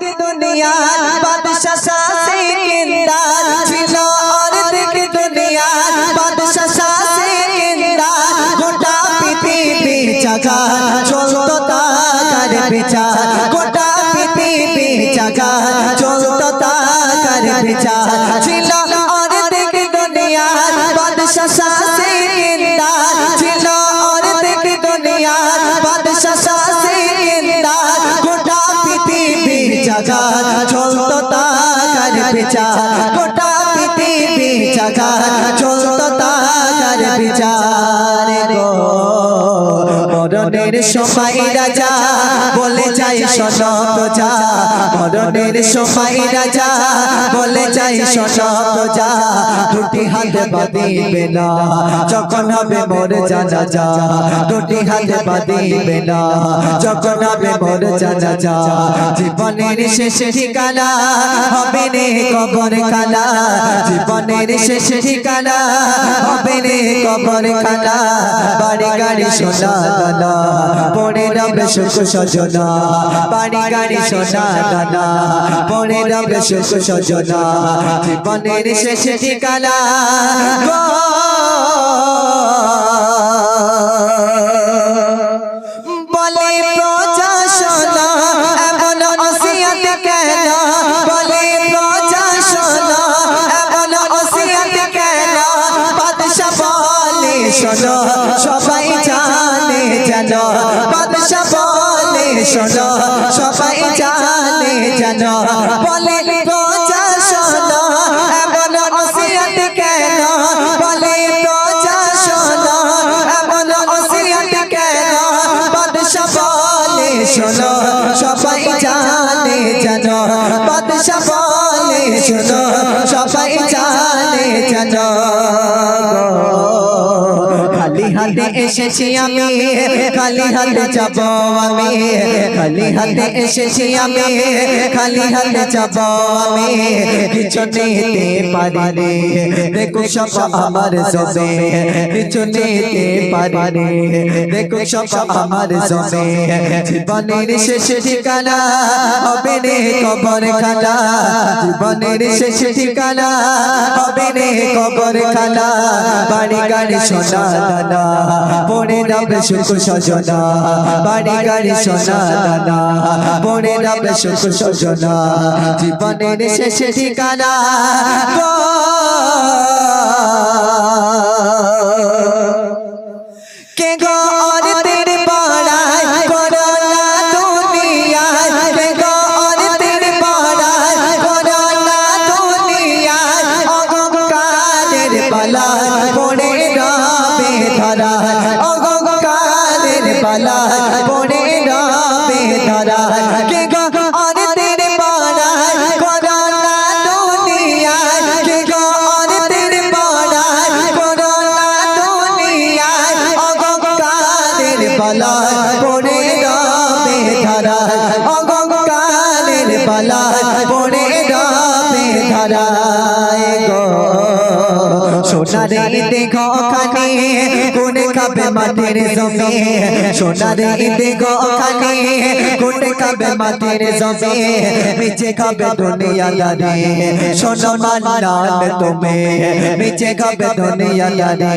দিকে দুনিয়ার বাদশা শাসে কেন্দার ছিল। অর্ধেক দুনিয়ার বাদশা শাসে কেন্দার। চলতো তাকার বিচার। বিচার। জাগা চলতো তাকার বিচার গোটা পৃথিবী চাকা চলতো মরণের সময় রাজা বলে যাই সনত যা। মরণের সময় রাজা বলে যাই সনত যা। দুটি হাতে বাঁধিবে না যখন হবে মোর জানা যা। দুটি হাতে বাঁধিবে না যখন হবে মোর জানা যা। জীবনের শেষ ঠিকানা হবে নে কবর খানা জীবনের শেষ ঠিকানা হবে নে কবর খানা বাড়ি গাড়ি সোনা দানা। পড়ে রবে সুখ সজনা। বাড়ি গাড়ি সোনা দানা পড়ে রবে সুখ সজনা। জীবনের শেষ ঠিকানা বলে শোনো, সবাই জানে যেন বলে প্রজাশনা এমন নসিহত কেন? বলে প্রজাশনা এমন নসিহত কেন? বাদশা বলে, শোনো, সবাই জানে যেন বাদশা বলে, শোনো, সবাই জানে খালি হাতে এসেছি আমি খালি হাতে যাব আমি খালি হাতে এসেছি আমি খালি হাতে যাব আমি কিছু নিতে পারি দেখো সব আমার জমে কিছু নিতে পারি দেখো সব আমার জমে, জীবনের শেষ ঠিকানা হবে রে কবর খানা জীবনের শেষ ঠিকানা হবে রে কবর খানা বাড়ি গাড়ি সোনা দানা পড়ে যাবে সুখ সজনা বাড়ি গাড়ি সোনা দানা। পড়ে যাবে সুখ সজনা, জীবনের শেষ ঠিকানা। কে গো? পালায় পড়ে রবে ধরায় কে গো? আর তেরে পাড়ায় করোনা দুনিয়ায় কে গো? আর তেরে। ধরায় সোনারে দেখো খানে কোন মাটির জমে সোনারে খানে কোন খাবে মাটির জমে নিচে খাবে দুনিয়া দারে সোনা মান্নান তুমি নিচে খাবে দুনিয়া দারে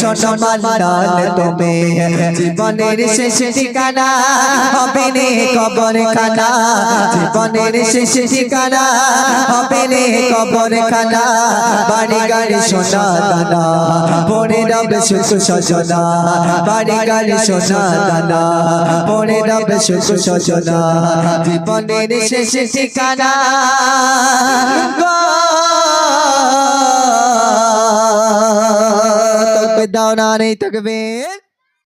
সোনা মান্নান তুমি, জীবনের শেষ ঠিকানা হবে নে কবর খানা জীবনের শেষ ঠিকানা হবে নে কবর খানা বাড়ি গাড়ি সোনা দানা পড়ে রবে সুখ সজনা। বাড়ি গাড়ি সোনা দানা পড়ে রবে সুখ সজনা। জীবনের শেষ ঠিকানা দাও না নেই তকবে